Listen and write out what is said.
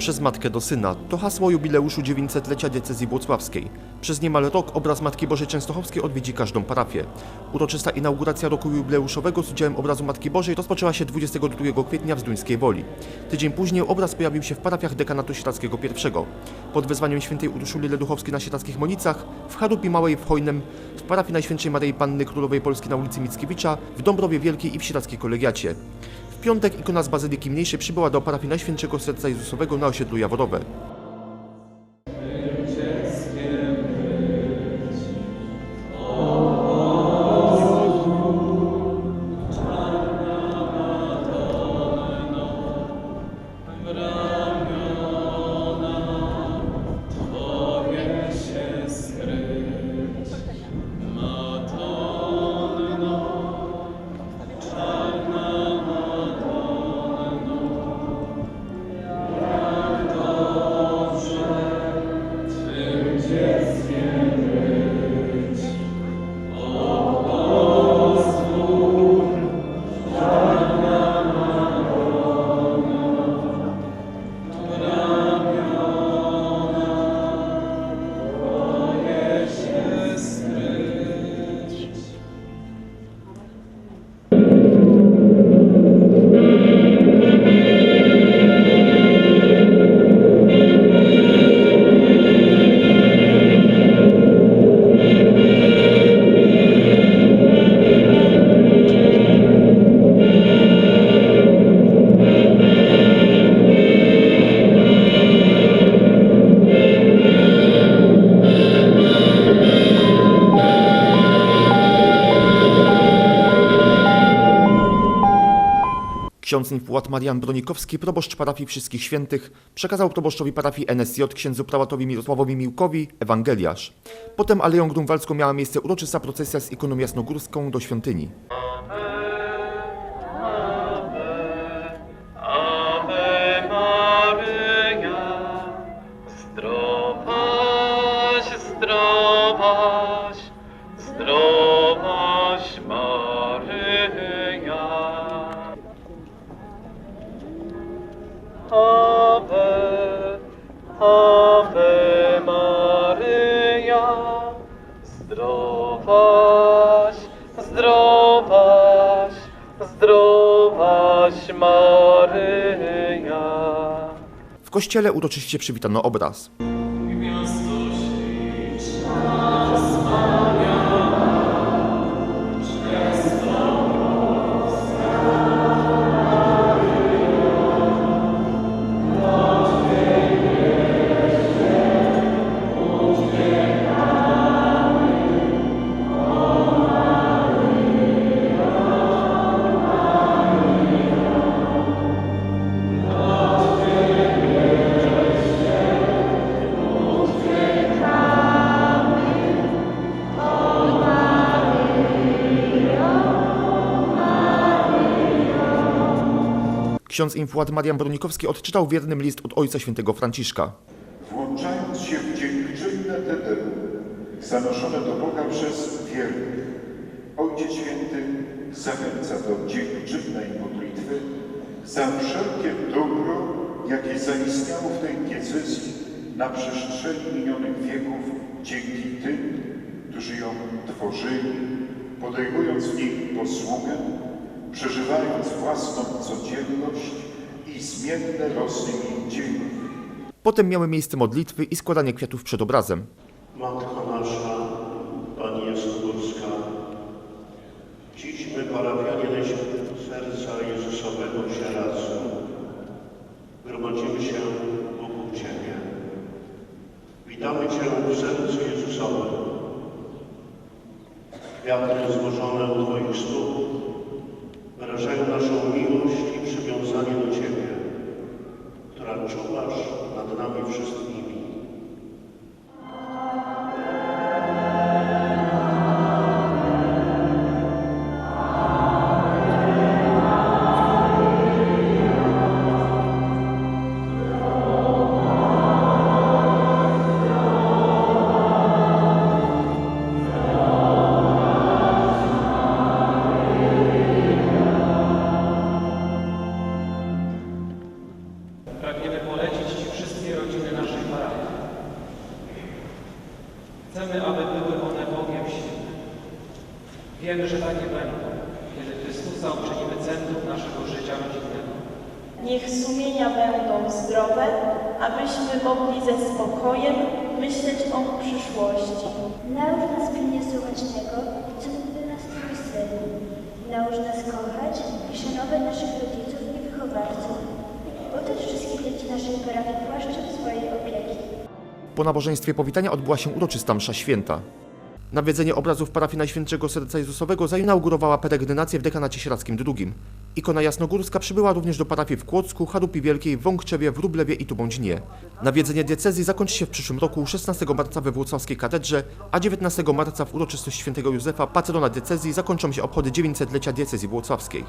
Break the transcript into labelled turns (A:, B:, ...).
A: Przez matkę do syna to hasło jubileuszu 900-lecia diecezji włocławskiej. Przez niemal rok obraz Matki Bożej Częstochowskiej odwiedzi każdą parafię. Uroczysta inauguracja roku jubileuszowego z udziałem obrazu Matki Bożej rozpoczęła się 22 kwietnia w Zduńskiej Woli. Tydzień później obraz pojawił się w parafiach dekanatu sieradzkiego I. Pod wezwaniem świętej Urszuli Leduchowskiej na sieradzkich Monicach, w Charupie Małej w Hojnem, w parafii Najświętszej Maryi Panny Królowej Polski na ulicy Mickiewicza, w Dąbrowie Wielkiej i w sieradzkiej kolegiacie. W piątek ikona z Bazyliki Mniejszej przybyła do parafii Najświętszego Serca Jezusowego na osiedlu Jaworowe. Ksiądz Nifułat Marian Bronikowski, proboszcz parafii Wszystkich Świętych, przekazał proboszczowi parafii NSJ księdzu prałatowi Mirosławowi Miłkowi Ewangeliarz. Potem Aleją Grunwaldzką miała miejsce uroczysta procesja z ikoną jasnogórską do świątyni.
B: Zdrowaś, zdrowaś, zdrowaś Maryja.
A: W kościele uroczyście przywitano obraz. Ksiądz Infułat Marian Bronikowski odczytał wiernym list od ojca świętego Franciszka.
C: włączając się w dziękczynne Tedemu, zanoszone do Boga przez wiernych. Ojciec Święty zachęca do dziękczynnej modlitwy za wszelkie dobro, jakie zaistniało w tej diecezji na przestrzeni minionych wieków dzięki tym, którzy ją tworzyli, podejmując w niej posługę, przeżywając własną codzienność i zmienne losy jej.
A: Potem miały miejsce modlitwy i składanie kwiatów przed obrazem.
D: Matko nasza, Pani Jasnogórska, dziś my parafianie Serca Jezusowego Sieradzu gromadzimy się wokół Ciebie. Witamy Cię w sercu Jezusowym. Kwiaty złożone u Twoich stóp wyrażają naszą miłość i przywiązanie
E: Chcemy, aby były one Bogiem silne. Wiemy, że tak nie będą, kiedy Chrystusa uczynimy centrum naszego życia rodzinnego.
F: Niech sumienia będą zdrowe, abyśmy mogli ze spokojem myśleć o przyszłości.
G: Naucz nas pilnie słuchać tego, co mówi nas Twój Syn. Naucz nas kochać i szanować naszych rodziców i wychowawców. Otocz wszystkie dzieci naszej parafii płaszczem swojej opieki.
A: Po nabożeństwie powitania odbyła się uroczysta msza święta. Nawiedzenie obrazów parafii Najświętszego Serca Jezusowego zainaugurowała peregrynację w dekanacie sieradzkim II. Ikona jasnogórska przybyła również do parafii w Kłodzku, Charupi Wielkiej, Wągczewie, Wróblewie i Tubądzinie. Nawiedzenie diecezji zakończy się w przyszłym roku 16 marca we Włocławskiej Katedrze, a 19 marca w uroczystość świętego Józefa, patrona diecezji, zakończą się obchody 900-lecia diecezji włocławskiej.